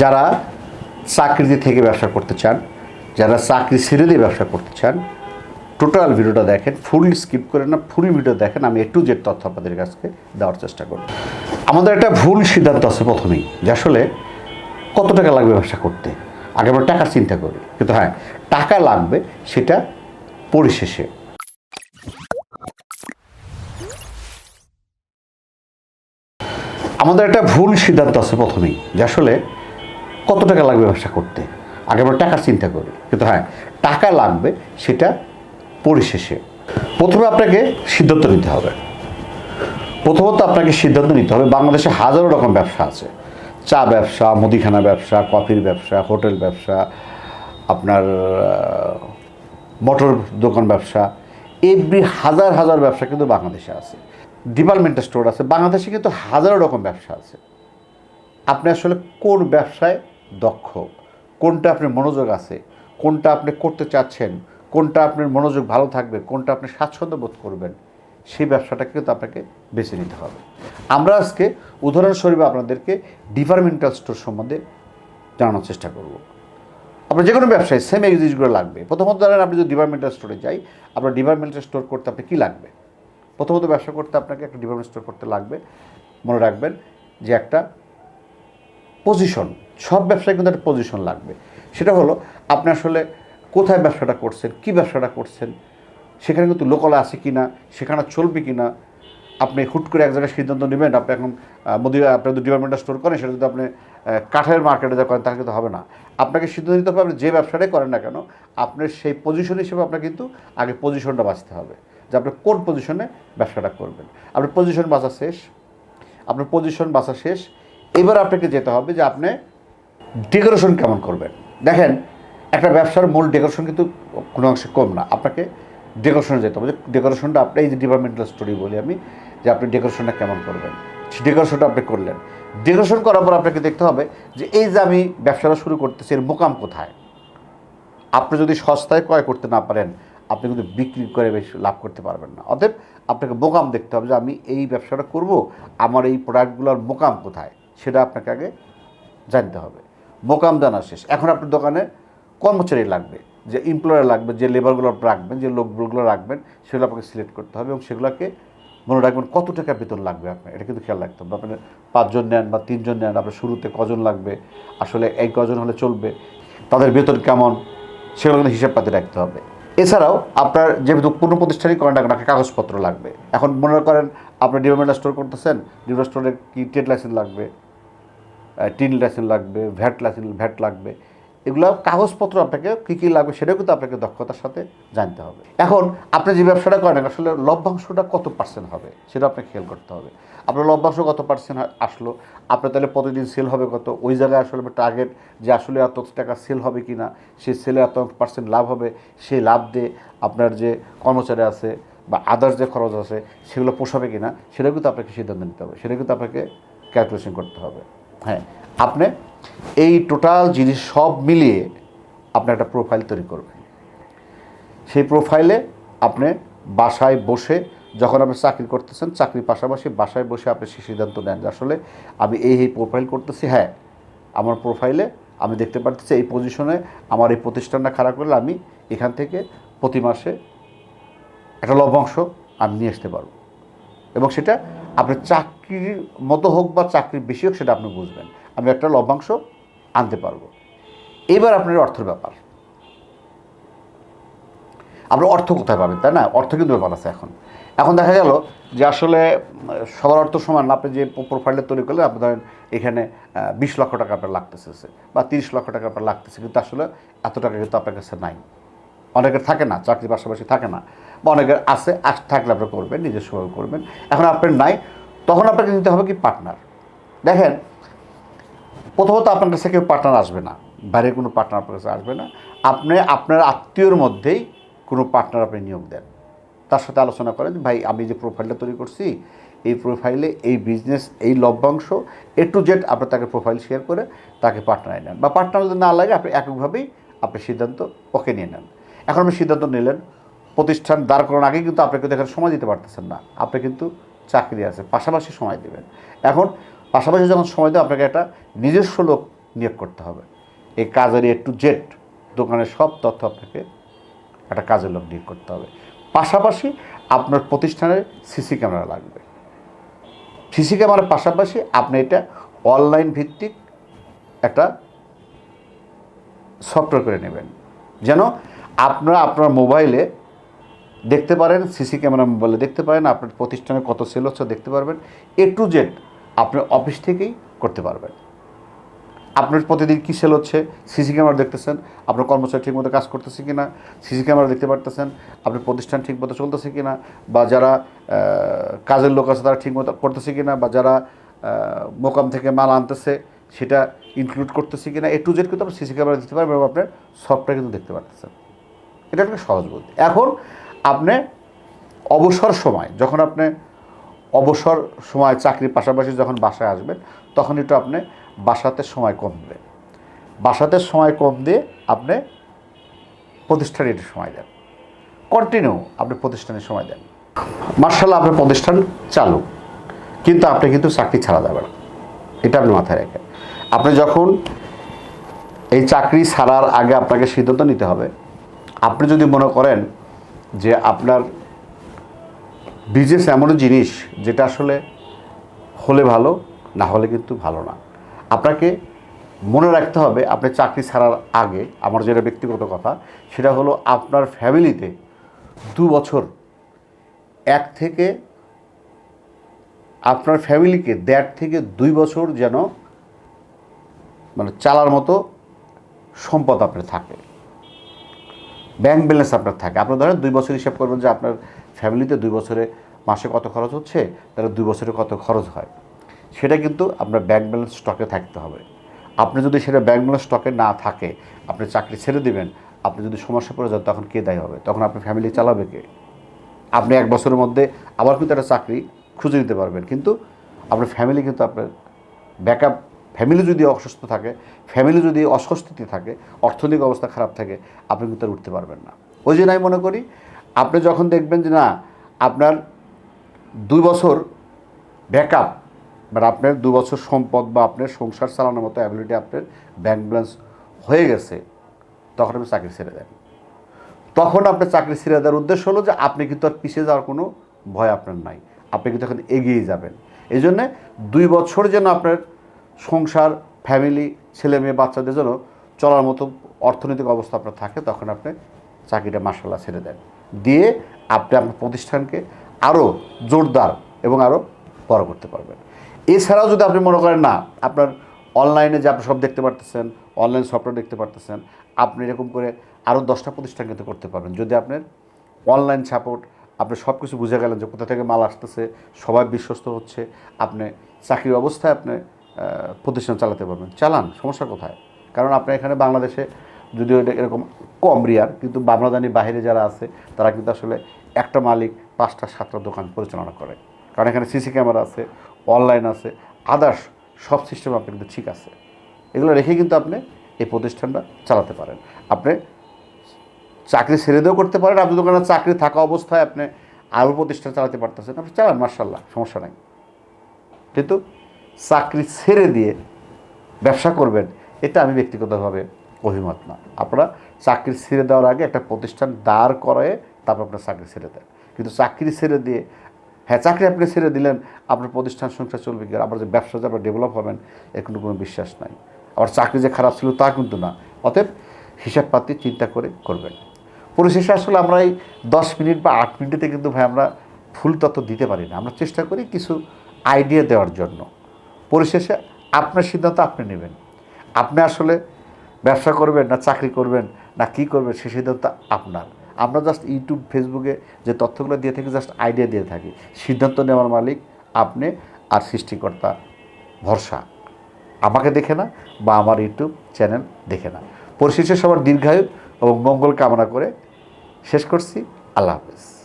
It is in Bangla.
যারা চাকরিতে থেকে ব্যবসা করতে চান, যারা চাকরি ছেড়ে দিয়ে ব্যবসা করতে চান, টোটাল ভিডিওটা দেখেন ফুল স্কিপ করে না, ফুল ভিডিও দেখেন, আমি একটু জেড তথ্য আপনাদের কাছে দেওয়ার চেষ্টা করব। আমাদের একটা ভুল সিদ্ধান্ত আছে প্রথমেই, যে আসলে কত টাকা লাগবে ব্যবসা করতে? আগে আমরা টাকা চিন্তা করি, কিন্তু হ্যাঁ টাকা লাগবে সেটা পরিশেষে। আমাদের একটা ভুল সিদ্ধান্ত আছে প্রথমেই, যে আসলে কত টাকা লাগবে ব্যবসা করতে? আগে আমরা টাকা চিন্তা করি। কিন্তু হ্যাঁ টাকা লাগবে সেটা পরিশেষে। প্রথমে আপনাকে সিদ্ধান্ত নিতে হবে। প্রথমত আপনাকে সিদ্ধান্ত নিতে হবে, বাংলাদেশে হাজারো রকম ব্যবসা আছে। চা ব্যবসা, মুদিখানা ব্যবসা, কফির ব্যবসা, হোটেল ব্যবসা, আপনার মোটর দোকান ব্যবসা। এভরি হাজার হাজার ব্যবসা কিন্তু বাংলাদেশে আছে। ডিপার্টমেন্টাল স্টোর আছে। বাংলাদেশে কিন্তু হাজারো রকম ব্যবসা আছে। আপনি আসলে কোন ব্যবসায় দক্ষ। কোনটা আপনার মনোযোগ আছে? কোনটা আপনি করতে চাচ্ছেন? কোনটা আপনার মনোযোগ ভালো থাকবে? কোনটা আপনি স্বাচ্ছন্দ্য বোধ করবেন? সেই ব্যবসাটাকে কিন্তু আপনাকে বেছে নিতে হবে। আমরা আজকে উদাহরণস্বরূপ আপনাদেরকে ডিপার্টমেন্টাল স্টোর সম্বন্ধে জানানোর চেষ্টা করব। আপনার যে কোনো ব্যবসায় সেম এই জিনিসগুলো লাগবে। প্রথমত ধরেন আপনি যদি ডিপার্টমেন্টাল স্টোরে যাই, আপনার ডিপার্টমেন্টাল স্টোর করতে আপনি কী লাগবে? প্রথমত ব্যবসা করতে আপনাকে একটা ডিপার্টমেন্ট স্টোর করতে লাগবে। মনে রাখবেন যে একটা পজিশন সব ব্যবসায় কিন্তু একটা পজিশন লাগবে। সেটা হলো, আপনি আসলে কোথায় ব্যবসাটা করছেন, কি ব্যবসাটা করছেন, সেখানে কিন্তু লোকাল আছে কি না সেখানে চলবে কি না আপনি হুট করে এক জায়গায় সিদ্ধান্ত নেবেন, আপনি এখন মুদি আপনি যদি ডিপার্টমেন্টটা স্টোর করেন, সেটা যদি আপনি কাঠের মার্কেটে যা করেন, তাহলে কিন্তু হবে না। আপনাকে সিদ্ধান্ত নিতে হবে, আপনি যে ব্যবসাটাই করেন না কেন আপনার সেই পজিশন হিসেবে আপনার কিন্তু আগে পজিশনটা বাঁচতে হবে, যে আপনি কোন পজিশনে ব্যবসাটা করবেন। আপনার পজিশন বাঁচা শেষ, আপনার পজিশন বাঁচা শেষ, এবার আপনাকে যেতে হবে যে আপনি ডেকোরেশন কেমন করবেন? দেখেন, একটা ব্যবসার মূল ডেকোরেশন কিন্তু কোনো অংশে কম না। আপনাকে ডেকোরেশনে যেতে হবে। ডেকোরেশনটা আপনি, এই যে ডিপার্টমেন্টাল স্টোরি বলি আমি, যে আপনি ডেকোরেশনটা কেমন করবেন। ডেকোরেশনটা আপনি করলেন। ডেকোরেশন করার পর আপনাকে দেখতে হবে যে, এই যে আমি ব্যবসাটা শুরু করতেছি, এর মোকাম কোথায়? আপনি যদি সস্তায় ক্রয় করতে না পারেন, আপনি কিন্তু বিক্রি করে বেশি লাভ করতে পারবেন না। অতএব আপনাকে মোকাম দেখতে হবে যে, আমি এই ব্যবসাটা করব, আমার এই প্রোডাক্টগুলোর মোকাম কোথায়? সেটা আপনাকে আগে জানতে হবে। মোকাম জানা শেষ। এখন আপনার দোকানে কর্মচারী লাগবে, যে এমপ্লয়ার লাগবে, যে লেবারগুলো রাখবেন, যে লোকগুলো রাখবেন, সেগুলো আপনাকে সিলেক্ট করতে হবে এবং সেগুলোকে মনে রাখবেন কত টাকা বেতন লাগবে আপনার। এটা কিন্তু খেয়াল রাখতে হবে। আপনার পাঁচজন নেন বা তিনজন নেন, আপনার শুরুতে কজন লাগবে, আসলে এই কজন হলে চলবে, তাদের বেতন কেমন, সেগুলো কিন্তু হিসাব পাতি রাখতে হবে। এছাড়াও আপনার যেহেতু কোনো প্রতিষ্ঠানই করেন আপনার কাগজপত্র লাগবে। এখন মনে করেন আপনার ডিপার্টমেন্টাল স্টোর করতেছেন ডিপার্টমেন্ট স্টোরে কি ট্রেড লাইসেন্স লাগবে? টিন লাইসেন্স লাগবে, ভ্যাট লাইসেন্স ভ্যাট লাগবে। এগুলো কাগজপত্র আপনাকে কী কী লাগবে সেটাও কিন্তু আপনাকে দক্ষতার সাথে জানতে হবে। এখন আপনি যে ব্যবসাটা করেন, আসলে লভ্যাংশটা কত পার্সেন্ট হবে সেটা আপনাকে খেয়াল করতে হবে। আপনার লভ্যাংশ কত পার্সেন্ট আসলো, আপনার তাহলে প্রতিদিন সেল হবে কত, ওই জায়গায় আসলে টার্গেট যে আসলে এত টাকা সেল হবে কি না সেই সেলে এত পার্সেন্ট লাভ হবে সেই লাভ দিয়ে আপনার যে কর্মচারী আছে বা আদার্স যে খরচ আছে, সেগুলো পোষাবে কি না সেটা কিন্তু আপনাকে সিদ্ধান্ত নিতে হবে। সেটা কিন্তু আপনাকে ক্যালকুলেশন করতে হবে। হ্যাঁ আপনি এই টোটাল জিনিস সব মিলিয়ে আপনি একটা প্রোফাইল তৈরি করবেন। সেই প্রোফাইলে আপনি বাসায় বসে যখন আপনি চাকরি করতেছেন, চাকরির পাশাপাশি বাসায় বসে আপনি সেই সিদ্ধান্ত নেন আসলে আমি এই এই প্রোফাইল করতেছি হ্যাঁ আমার প্রোফাইলে আমি দেখতে পারতেছি এই পজিশনে আমার এই প্রতিষ্ঠানটা খারাপ করলে আমি এখান থেকে প্রতি মাসে একটা লভ্যাংশ আমি নিয়ে আসতে পারব। এবং সেটা আপনার চাকরির মতো হোক বা চাকরির বেশি হোক, সেটা আপনি বুঝবেন। আমি একটা লভ্যাংশ আনতে পারব। এবার আপনার অর্থের ব্যাপার। আপনি অর্থ কোথায় পাবেন, তাই না? অর্থ কিন্তু ব্যাপার আছে এখন। এখন দেখা গেল যে আসলে সবার অর্থ সমান আপনি যে প্রোফাইলটা তৈরি করলেন, আপনি ধরেন এখানে বিশ লক্ষ টাকা আপনার লাগতেছে, বা তিরিশ লক্ষ টাকা আপনার লাগতেছে, কিন্তু আসলে এত টাকা কিন্তু আপনার কাছে নাই। অনেকের থাকে না, চাকরির পাশাপাশি থাকে না। বা অনেকের আছে, আস থাকলে আপনি করবেন নিজস্বভাবে করবেন। এখন আপনার নাই, তখন আপনাকে নিতে হবে কি পার্টনার দেখেন, প্রথমত আপনার কাছে কেউ পার্টনার আসবে না, বাইরের কোনো পার্টনার আপনার কাছে আসবে না। আপনি আপনার আত্মীয়র মধ্যেই কোনো পার্টনার আপনি নিয়োগ দেন। তার সাথে আলোচনা করেন, ভাই, আমি যে প্রোফাইলটা তৈরি করছি, এই প্রোফাইলে এই বিজনেস এই লভ্যাংশ এ টু জেড আপনি তাকে প্রোফাইল শেয়ার করে তাকে পার্টনারে নেন। বা পার্টনার যদি না লাগে, আপনি এককভাবেই আপনি সিদ্ধান্ত ওকে নিয়ে নেন। এখন আপনি সিদ্ধান্ত নিলেন, প্রতিষ্ঠান দাঁড় করানোর আগে কিন্তু আপনি কিন্তু এখানে সময় দিতে পারতেছেন না। আপনি কিন্তু চাকরি আছে, পাশাপাশি সময় দেবেন। এখন পাশাপাশি যখন সময় দেবেন আপনাকে একটা নিজস্ব লোক নিয়োগ করতে হবে। এই কাজের এ টু জেড দোকানের সব তথ্য আপনাকে একটা কাজের লোক নিয়োগ করতে হবে। পাশাপাশি আপনার প্রতিষ্ঠানের সিসি ক্যামেরা লাগবে। সিসি ক্যামেরার পাশাপাশি আপনি এটা অনলাইন ভিত্তিক একটা সফটওয়্যার করে নেবেন। যেন আপনারা আপনার মোবাইলে দেখতে পারেন, সিসি ক্যামেরা মোবাইলে দেখতে পারেন, আপনার প্রতিষ্ঠানে কত সেল হচ্ছে দেখতে পারবেন। এ টু জেড আপনার অফিস থেকেই করতে পারবেন। আপনার প্রতিদিন কী সেল হচ্ছে, সিসি ক্যামেরা দেখতেছেন, আপনার কর্মচারী ঠিকমতো কাজ করতেছে কি না সিসি ক্যামেরা দেখতে পারতেছেন, আপনার প্রতিষ্ঠান ঠিকমতো চলতেছে কি না বা যারা কাজের লোক আছে তারা ঠিকমতো করতেছে কি না বা যারা মোকাম থেকে মাল আনতেছে সেটা ইনক্লুড করতেছে কি না এ টু জেড কিন্তু আপনি সিসি ক্যামেরা দেখতে পারবেন এবং আপনার সফটওয়্যার কিন্তু দেখতে পারতেছেন। এটা একটা সহজ বুদ্ধি। এখন আপনি অবসর সময়, যখন আপনি অবসর সময় চাকরির পাশাপাশি যখন বাসায় আসবেন, তখন একটু আপনি বাসাতে সময় কম দেবেন বাসাতে সময় কম দিয়ে আপনি প্রতিষ্ঠানে একটু সময় দেন। কন্টিনিউ আপনি প্রতিষ্ঠানে সময় দেন। মার্শাল আপনার প্রতিষ্ঠান চালু, কিন্তু আপনি কিন্তু চাকরি ছাড়া যাবে না। এটা আপনি মাথায় রাখেন আপনি যখন এই চাকরি ছাড়ার আগে আপনাকে সিদ্ধান্ত নিতে হবে আপনি যদি মনে করেন যে আপনার বিজনেস এমন জিনিস যেটা আসলে হলে ভালো, না হলে কিন্তু ভালো না। আপনাকে মনে রাখতে হবে, আপনি চাকরি ছাড়ার আগে, আমার যেটা ব্যক্তিগত কথা, সেটা হলো আপনার ফ্যামিলিতে দু বছর, এক থেকে আপনার ফ্যামিলিকে দেড় থেকে দুই বছর যেন মানে চালার মতো সম্পদ আপনার থাকে। ব্যাংক ব্যালেন্স আপনার থাকে। আপনার ধরেন দুই বছর হিসাব করবেন যে আপনার ফ্যামিলিতে দুই বছরে মাসে কত খরচ হচ্ছে, তাহলে দুই বছরে কত খরচ হয়। সেটা কিন্তু আপনার ব্যাংক ব্যালেন্স স্টকে থাকতে হবে। আপনি যদি সেটা ব্যাংক ব্যালেন্স স্টকে না থাকে, আপনি চাকরি ছেড়ে দেবেন, আপনি যদি সমস্যা পড়ে যান, তখন কে দায়ী হবে? তখন আপনার ফ্যামিলি চালাবে কে? আপনি এক বছরের মধ্যে আবার কিন্তু একটা চাকরি খুঁজে নিতে পারবেন। কিন্তু আপনার ফ্যামিলি কিন্তু আপনার ব্যাকআপ ফ্যামিলি যদি অসুস্থ থাকে, ফ্যামিলি যদি অস্বস্তিতে থাকে, অর্থনৈতিক অবস্থা খারাপ থাকে, আপনি কিন্তু আর উঠতে পারবেন না। ওই জন্য আমি মনে করি, আপনি যখন দেখবেন যে না, আপনার দুই বছর ব্যাকআপ মানে আপনার দু বছর সম্পদ বা আপনার সংসার চালানোর মতো অ্যাবিলিটি আপনার ব্যাংক ব্যালেন্স হয়ে গেছে, তখন আপনি চাকরি ছেড়ে দেন। তখন আপনার চাকরি ছেড়ে দেওয়ার উদ্দেশ্য হলো যে আপনি কিন্তু আর পিছিয়ে যাওয়ার কোনো ভয় আপনার নাই। আপনি কিন্তু এখন এগিয়ে যাবেন। এই জন্যে দুই বছর যেন আপনার সংসার ফ্যামিলি ছেলে মেয়ে, বাচ্চাদের জন্য চলার মতো অর্থনৈতিক অবস্থা আপনার থাকে, তখন আপনি চাকরিটা মার্শাল্লাহ ছেড়ে দেন। দিয়ে আপনি আপনার প্রতিষ্ঠানকে আরও জোরদার এবং আরও বড় করতে পারবেন। এছাড়াও যদি আপনি মনে করেন না, আপনার অনলাইনে যে আপনি সব দেখতে পারতেছেন অনলাইন সফটওয়্যার দেখতে পারতেছেন, আপনি এরকম করে আরও দশটা প্রতিষ্ঠান কিন্তু করতে পারবেন। যদি আপনার অনলাইন সাপোর্ট আপনি সব কিছু বুঝে গেলেন যে কোথা থেকে মাল আসতেছে, সবাই বিশ্বস্ত হচ্ছে, আপনি চাকরির অবস্থায় আপনি প্রতিষ্ঠান চালাতে পারবেন। চালান, সমস্যা কোথায়? কারণ আপনি এখানে বাংলাদেশে যদিও এটা এরকম কম রিয়ার কিন্তু বাংলাদানি বাইরে যারা আছে, তারা কিন্তু আসলে একটা মালিক পাঁচটা, সাতটা দোকান পরিচালনা করে। কারণ এখানে সিসি ক্যামেরা আছে অনলাইন আছে আদার্স সব সিস্টেম আপনি কিন্তু ঠিক আছে। এগুলো রেখে কিন্তু আপনি এই প্রতিষ্ঠানটা চালাতে পারেন। আপনি চাকরি ছেড়ে দিয়েও করতে পারেন, আপনি দোকানে চাকরি থাকা অবস্থায় আপনি আরও প্রতিষ্ঠান চালাতে পারতেছেন, আপনি চালান মার্শাল্লাহ সমস্যা নাই। কিন্তু চাকরি ছেড়ে দিয়ে ব্যবসা করবেন, এটা আমি ব্যক্তিগতভাবে অভিমত না। আপনারা চাকরি ছেড়ে দেওয়ার আগে একটা প্রতিষ্ঠান দাঁড় করায় তারপর আপনার চাকরি ছেড়ে দেন। কিন্তু চাকরি ছেড়ে দিয়ে হ্যাঁ চাকরি আপনি ছেড়ে দিলেন, আপনার প্রতিষ্ঠান সংসার চলবে কি আবার যে ব্যবসা যে আপনার ডেভেলপ হবেন এর কোনো কোনো বিশ্বাস নাই। আবার চাকরি যে খারাপ ছিল তা কিন্তু না। অতএব হিসাবপাতি চিন্তা করে করবেন। পরিশেষে আসলে আমরা এই দশ মিনিট বা আট মিনিটে কিন্তু ভাই আমরা ফুল তত্ত্ব দিতে পারি না। আমরা চেষ্টা করি কিছু আইডিয়া দেওয়ার জন্য। পরিশেষে আপনার সিদ্ধান্ত আপনি নেবেন। আপনি আসলে ব্যবসা করবেন না চাকরি করবেন না কি করবেন, সে সিদ্ধান্ত আপনার। আমরা জাস্ট ইউটিউব ফেসবুকে যে তথ্যগুলো দিয়ে থাকি জাস্ট আইডিয়া দিয়ে থাকি। সিদ্ধান্ত নেওয়ার মালিক আপনি আর সৃষ্টিকর্তা ভরসা। আমাকে দেখে না বা আমার ইউটিউব চ্যানেল দেখে না। পরিশেষে সবার দীর্ঘায়ু এবং মঙ্গল কামনা করে শেষ করছি। আল্লাহ হাফেজ।